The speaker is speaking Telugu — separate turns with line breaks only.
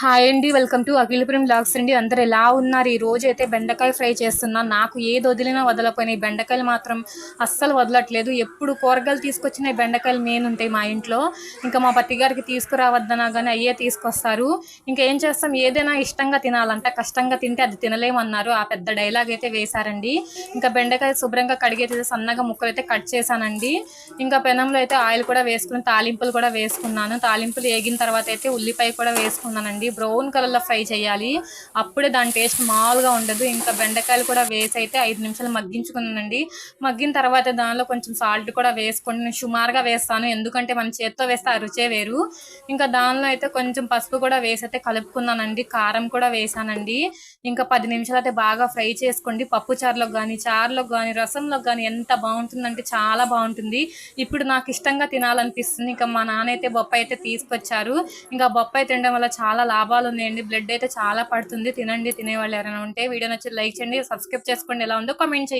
హాయ్ అండి వెల్కమ్ టు అఖిలపురం బ్లాగ్స్ అండి. అందరు ఎలా ఉన్నారు? ఈ రోజు అయితే బెండకాయ ఫ్రై చేస్తున్నాను నాకు ఏది వదిలినా వదలపోయినాయి బెండకాయలు మాత్రం అస్సలు వదలట్లేదు. ఎప్పుడు కూరగాయలు తీసుకొచ్చిన బెండకాయలు మెయిన్ ఉంటాయి మా ఇంట్లో. ఇంకా మా పత్తి గారికి తీసుకురావద్దనా కానీ అయ్యే తీసుకొస్తారు. ఇంకా ఏం చేస్తాం? ఏదైనా ఇష్టంగా తినాలంటే. కష్టంగా తింటే అది తినలేమన్నారు. ఆ పెద్ద డైలాగ్ అయితే వేశారండి. ఇంకా బెండకాయ శుభ్రంగా కడిగైతే సన్నగా ముక్కలు అయితే కట్ చేశానండి. ఇంకా పెనంలో అయితే ఆయిల్ కూడా వేసుకుని తాలింపులు కూడా వేసుకున్నాను. తాలింపులు వేగిన తర్వాత అయితే ఉల్లిపాయ కూడా వేసుకున్నానండి. బ్రౌన్ కలర్లో ఫ్రై చేయాలి. అప్పుడే దాని టేస్ట్ మామూలుగా ఉండదు. ఇంకా బెండకాయలు కూడా వేసి అయితే ఐదు నిమిషాలు మగ్గించుకున్నానండి. మగ్గిన తర్వాత దానిలో కొంచెం సాల్ట్ కూడా వేసుకొని నేను సుమారుగా వేస్తాను. ఎందుకంటే మన చేత్తో వేస్తే ఆ రుచే వేరు. ఇంకా దానిలో అయితే కొంచెం పసుపు కూడా వేసి అయితే కలుపుకున్నానండి. కారం కూడా వేసానండి. ఇంకా పది నిమిషాలు అయితే బాగా ఫ్రై చేసుకోండి. పప్పు చారులో కానీ చారులో కానీ రసంలో కానీ ఎంత బాగుంటుందంటే చాలా బాగుంటుంది. ఇప్పుడు నాకు ఇష్టంగా తినాలనిపిస్తుంది. ఇంకా మా నాన్న అయితే బొప్పాయి అయితే తీసుకొచ్చారు. ఇంకా బొప్పాయి తినడం వల్ల చాలా లాభాలు ఉన్నాయండి. బ్లడ్ అయితే చాలా పడుతుంది. తినండి తినేవాళ్ళు ఎవరైనా ఉంటే వీడియో నచ్చి లైక్ చేయండి సబ్స్క్రైబ్ చేసుకోండి. ఎలా ఉందో కామెంట్ చేయండి.